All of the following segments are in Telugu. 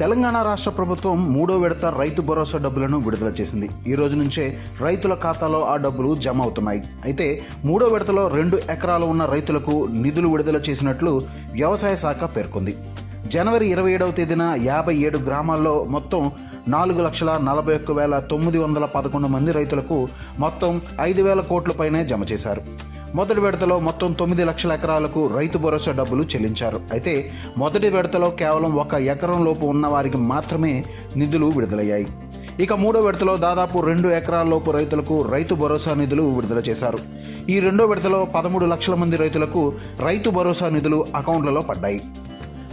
తెలంగాణ రాష్ట్ర ప్రభుత్వం మూడో విడత రైతు భరోసా డబ్బులను విడుదల చేసింది. ఈ రోజు నుంచే రైతుల ఖాతాలో ఆ డబ్బులు జమ అవుతున్నాయి. అయితే మూడో విడతలో రెండు ఎకరాలు ఉన్న రైతులకు నిధులు విడుదల చేసినట్లు వ్యవసాయ శాఖ పేర్కొంది. జనవరి ఇరవై ఏడవ తేదీన యాభై ఏడు గ్రామాల్లో మొత్తం నాలుగు లక్షల నలభై ఒక్క వేల తొమ్మిది వందల పదకొండు మంది రైతులకు మొత్తం ఐదు వేల కోట్ల పైనే జమ చేశారు. మొదటి విడతలో మొత్తం తొమ్మిది లక్షల ఎకరాలకు రైతు భరోసా డబ్బులు చెల్లించారు. అయితే మొదటి విడతలో కేవలం ఒక ఎకరం లోపు ఉన్న వారికి మాత్రమే నిధులు విడుదలయ్యాయి. ఇక మూడో విడతలో దాదాపు రెండు ఎకరాల లోపు రైతులకు రైతు భరోసా నిధులు విడుదల చేశారు. ఈ రెండో విడతలో పదమూడు లక్షల మంది రైతులకు రైతు భరోసా నిధులు అకౌంట్లలో పడ్డాయి.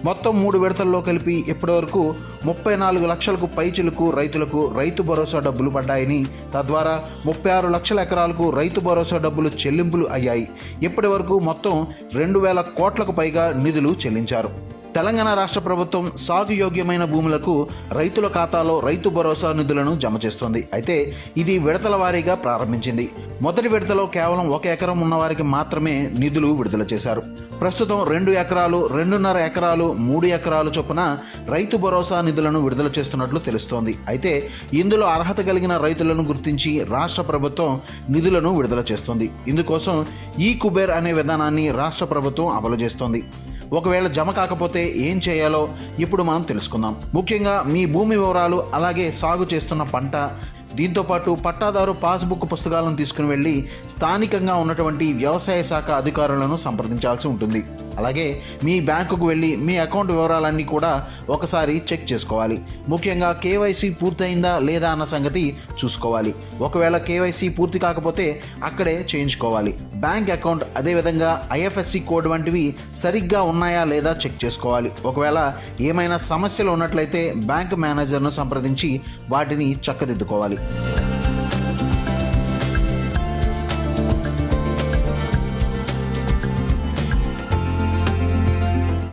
మొత్తం మూడు విడతల్లో కలిపి ఇప్పటివరకు ముప్పై నాలుగు లక్షలకు పైచిలకు రైతులకు రైతు భరోసా డబ్బులు పడ్డాయని తద్వారా ముప్పై ఆరు లక్షల ఎకరాలకు రైతు భరోసా డబ్బులు చెల్లింపులు అయ్యాయి. ఇప్పటి వరకు మొత్తం రెండు వేల కోట్లకు పైగా నిధులు చెల్లించారు. తెలంగాణ రాష్ట్ర ప్రభుత్వం సాగు యోగ్యమైన భూములకు రైతుల ఖాతాలో రైతు భరోసా నిధులను జమ చేస్తోంది. అయితే ఇది విడతల వారీగా ప్రారంభించింది. మొదటి విడతలో కేవలం ఒక ఎకరం ఉన్నవారికి మాత్రమే నిధులు విడుదల చేశారు. ప్రస్తుతం రెండు ఎకరాలు రెండున్నర ఎకరాలు మూడు ఎకరాలు చొప్పున రైతు భరోసా నిధులను విడుదల చేస్తున్నట్లు తెలుస్తోంది. అయితే ఇందులో అర్హత కలిగిన రైతులను గుర్తించి రాష్ట్ర ప్రభుత్వం నిధులను విడుదల చేస్తుంది. ఇందుకోసం ఈ కుబేర్ అనే విధానాన్ని రాష్ట్ర ప్రభుత్వం అమలు చేస్తోంది. ఒకవేళ జమ కాకపోతే ఏం చేయాలో ఇప్పుడు మనం తెలుసుకుందాం. ముఖ్యంగా మీ భూమి వివరాలు అలాగే సాగు చేస్తున్న పంట. దీంతోపాటు పట్టాదారు పాస్బుక్ పుస్తకాలను తీసుకుని వెళ్ళి స్థానికంగా ఉన్నటువంటి వ్యవసాయ శాఖ అధికారులను సంప్రదించాల్సి ఉంటుంది. అలాగే మీ బ్యాంకుకు వెళ్ళి మీ అకౌంట్ వివరాలన్నీ కూడా ఒకసారి చెక్ చేసుకోవాలి. ముఖ్యంగా కేవైసీ పూర్తయిందా లేదా అన్న సంగతి చూసుకోవాలి. ఒకవేళ కేవైసీ పూర్తి కాకపోతే అక్కడే చేయించుకోవాలి. బ్యాంక్ అకౌంట్ అదేవిధంగా ఐఎఫ్ఎస్సి కోడ్ వంటివి సరిగ్గా ఉన్నాయా లేదా చెక్ చేసుకోవాలి. ఒకవేళ ఏమైనా సమస్యలు ఉన్నట్లయితే బ్యాంక్ మేనేజర్ను సంప్రదించి వాటిని చక్కదిద్దుకోవాలి.